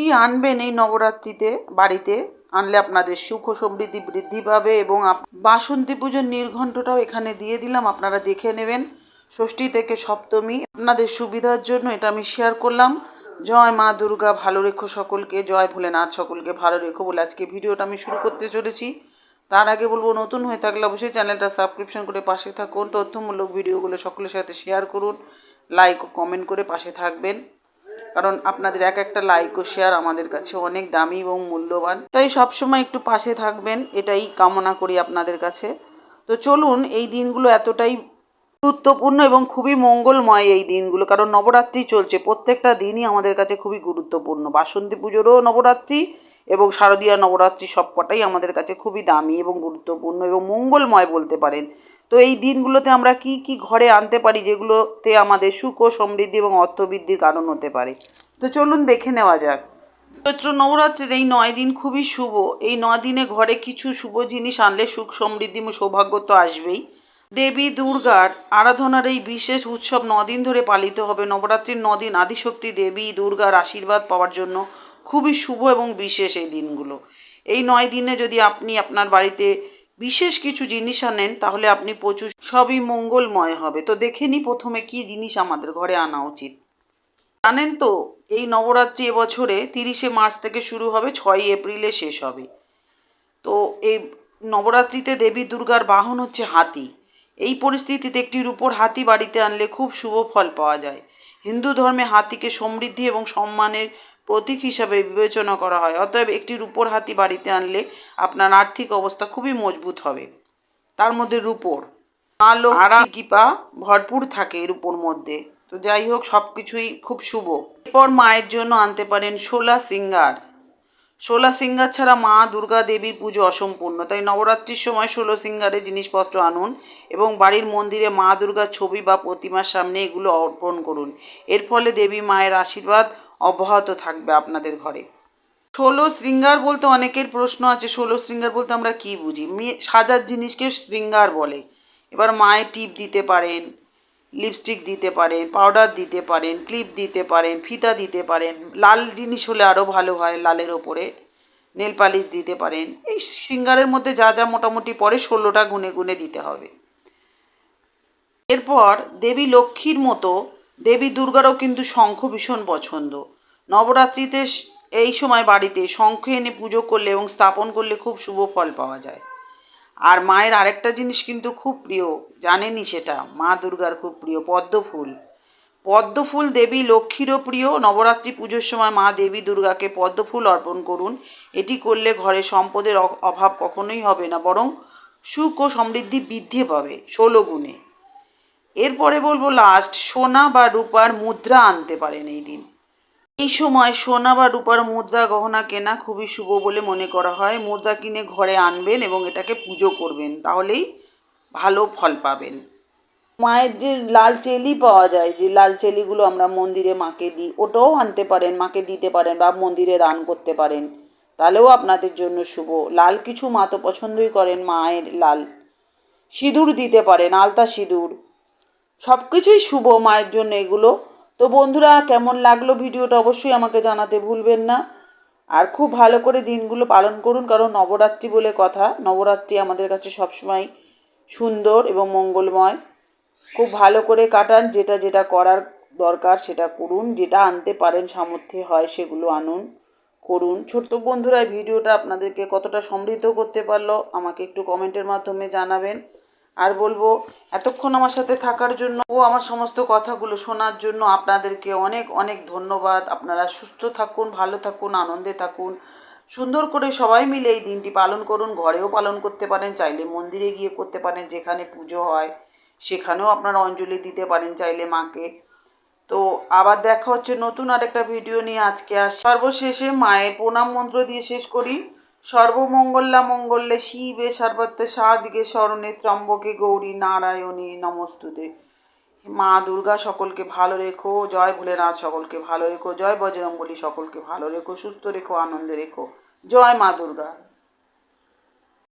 কী আনবেন এই নবরাত্রিতে? বাড়িতে আনলে আপনাদের সুখ সমৃদ্ধি বৃদ্ধি পাবে এবং বাসন্তী পুজোর নির্ঘণ্টটাও এখানে দিয়ে দিলাম, আপনারা দেখে নেবেন। ষষ্ঠী থেকে সপ্তমী, আপনাদের সুবিধার জন্য এটা আমি শেয়ার করলাম। জয় মা দুর্গা, ভালো রেখো সকলকে, জয় ভোলেনাথ সকলকে, ভালো রেখো বলে আজকে ভিডিওটা আমি শুরু করতে চলেছি। তার আগে বলব, নতুন হয়ে থাকলে অবশ্যই চ্যানেলটা সাবস্ক্রিপশন করে পাশে থাকুন। তথ্যমূলক ভিডিওগুলো সকলের সাথে শেয়ার করুন। লাইক ও কমেন্ট করে পাশে থাকবেন। কারণ আপনাদের এক একটা লাইক ও শেয়ার আমাদের কাছে অনেক দামি এবং মূল্যবান। তাই সবসময় একটু পাশে থাকবেন, এটাই কামনা করি আপনাদের কাছে। তো চলুন, এই দিনগুলো এতটাই গুরুত্বপূর্ণ এবং খুবই মঙ্গলময় এই দিনগুলো, কারণ নবরাত্রি চলছে। প্রত্যেকটা দিনই আমাদের কাছে খুবই গুরুত্বপূর্ণ। বাসন্তী পুজোরও নবরাত্রি এবং শারদীয় নবরাত্রি সবকটাই আমাদের কাছে খুবই দামি এবং গুরুত্বপূর্ণ এবং মঙ্গলময় বলতে পারেন। তো এই দিনগুলোতে আমরা কি কি ঘরে আনতে পারি, যেগুলোতে আমাদের সুখ সমৃদ্ধি এবং অর্থবৃদ্ধির কারণ হতে পারে? তো চলুন দেখে নেওয়া যাক। চৈত্র নবরাত্রির এই নয় দিন খুবই শুভ। এই নয় দিনে ঘরে কিছু শুভ জিনিস আনলে সুখ, সমৃদ্ধি, সৌভাগ্য তো আসবেই। দেবী, দুর্গার আরাধনার এই বিশেষ উৎসব দিন ধরে পালিত হবে। নবরাত্রির দিন আদিশক্তি দেবী, দুর্গার আশীর্বাদ পাওয়ার জন্য খুবই শুভ এবং বিশেষ এই দিনগুলো। এই নয় দিনে যদি আপনি আপনার বাড়িতে বিশেষ কিছু জিনিস আনেন, তাহলে আপনি প্রচুর, সবই মঙ্গলময় হবে। তো দেখে নিই প্রথমে কি জিনিস আমাদের ঘরে আনা উচিত। জানেন তো এই নবরাত্রি এবছরে তিরিশে মার্চ থেকে শুরু হবে ছয়ই এপ্রিলে শেষ হবে। তো এই নবরাত্রিতে দেবী দুর্গার বাহন হচ্ছে হাতি। এই পরিস্থিতিতে একটির উপর হাতি বাড়িতে আনলে খুব শুভ ফল পাওয়া যায়। হিন্দু ধর্মে হাতিকে সমৃদ্ধি এবং সম্মানের প্রতীক হিসাবে বিবেচনা করা হয়। অতএব একটির উপর হাতি বাড়িতে আনলে আপনার আর্থিক অবস্থা খুবই মজবুত হবে। তার মধ্যে রূপোর। আলো আড়া কিপা ভরপুর থাকে এর উপর মধ্যে। তো যাই হোক সব কিছুই খুব শুভ। এরপর মায়ের জন্য আনতে পারেন শোলা সিঙ্গার। শোলা সিঙ্গার ছাড়া মা দুর্গা দেবীর পুজো অসম্পূর্ণ। তাই নবরাত্রির সময় ষোলো সিঙ্গারের জিনিসপত্র আনুন এবং বাড়ির মন্দিরে মা দুর্গার ছবি বা প্রতিমার সামনে এগুলো অর্পণ করুন। এর ফলে দেবী মায়ের আশীর্বাদ অব্যাহত থাকবে আপনাদের ঘরে। ষোলো শৃঙ্গার বলতে অনেকের প্রশ্ন আছে ষোলো শৃঙ্গার বলতে আমরা কি বুঝি? মেয়ে সাজার জিনিসকে শৃঙ্গার বলে। এবার মায়ের টিপ দিতে পারেন লিপস্টিক দিতে পারেন পাউডার দিতে পারেন ক্লিপ দিতে পারেন, ফিতা দিতে পারেন, লাল জিনিস হলে আরও ভালো হয় লালের ওপরে নেল পালিশ দিতে পারেন। এই সিঙ্গারের মধ্যে যা যা মোটামুটি পড়ে ষোলোটা গুনে গুনে দিতে হবে। এরপর দেবী লক্ষ্মীর মতো, দেবী দুর্গারও কিন্তু শঙ্খ ভীষণ পছন্দ। নবরাত্রিতে এই সময় বাড়িতে শঙ্খ এনে পুজো করলে এবং স্থাপন করলে খুব শুভ ফল পাওয়া যায়। আর মায়ের আরেকটা জিনিস কিন্তু খুব প্রিয়, জানেনই সেটা, মা দুর্গার খুব প্রিয় পদ্ম ফুল পদ্ম ফুল দেবী লক্ষ্মীরও প্রিয়, নবরাত্রি পুজোর সময় মা দেবী দুর্গাকে পদ্ম ফুল অর্পণ করুন। এটি করলে ঘরে সম্পদের অভাব কখনোই হবে না, বরং সুখ ও সমৃদ্ধি বৃদ্ধি পাবে, ষোলো গুণে। এরপরে বলব লাস্ট সোনা বা রূপার মুদ্রা আনতে পারেন এই দিন। এই সময় সোনা বা রূপার মুদ্রা গহনা কেনা খুবই শুভ বলে মনে করা হয়। মুদ্রা কিনে ঘরে আনবেন এবং এটাকে পুজো করবেন, তাহলেই ভালো ফল পাবেন। মায়ের যে লাল চেলি পাওয়া যায়, যে লাল চেলিগুলো আমরা মন্দিরে মাকে দিই, ওটাও আনতে পারেন, মাকে দিতে পারেন বা মন্দিরে দান করতে পারেন, তাহলেও আপনাদের জন্য শুভ। লাল কিছু মা তো পছন্দই করেন, মায়ের লাল সিঁদুর দিতে পারেন, আলতা সিঁদুর। সব কিছুই শুভ মায়ের জন্য এগুলো। তো বন্ধুরা, কেমন লাগল ভিডিওটা অবশ্যই আমাকে জানাতে ভুলবেন না। আর খুব ভালো করে দিনগুলো পালন করুন, কারণ নবরাত্রি বলে কথা। নবরাত্রি আমাদের কাছে সবসময় সুন্দর এবং মঙ্গলময়। খুব ভালো করে কাটান, যেটা যেটা করার দরকার সেটা করুন, যেটা আনতে পারেন, সামর্থ্যে হয় সেগুলো আনুন, করুন। ছোট্ট বন্ধুরা ভিডিওটা আপনাদেরকে কতটা সমৃদ্ধ করতে পারল, আমাকে একটু কমেন্টের মাধ্যমে জানাবেন। আর বলব, এতক্ষণ আমার সাথে থাকার জন্য ও আমার সমস্ত কথাগুলো শোনার জন্য আপনাদেরকে অনেক অনেক ধন্যবাদ। আপনারা সুস্থ থাকুন, ভালো থাকুন, আনন্দে থাকুন। সুন্দর করে সবাই মিলে এই দিনটি পালন করুন, ঘরেও পালন করতে পারেন, চাইলে মন্দিরে গিয়ে করতে পারেন, যেখানে পুজো হয় সেখানেও আপনারা অঞ্জলি দিতে পারেন চাইলে মাকে। তো আবার দেখা হচ্ছে নতুন আরেকটা ভিডিও নিয়ে। আজকে আস। সর্বশেষে মায়ের প্রণাম মন্ত্র দিয়ে শেষ করি। সর্বমঙ্গলা মঙ্গলে শিবে, সর্বত্র সাদিকে স্মরণে ত্রম্বকে গৌরী নারায়ণী নমস্তুতে। মা দুর্গা সকলকে ভালো রেখো, জয় ভোলেনাথ সকলকে ভালো রেখো, জয় বজরঙ্গলী সকলকে ভালো রেখো, সুস্থ রেখো, আনন্দে রেখো। জয় মা দুর্গা।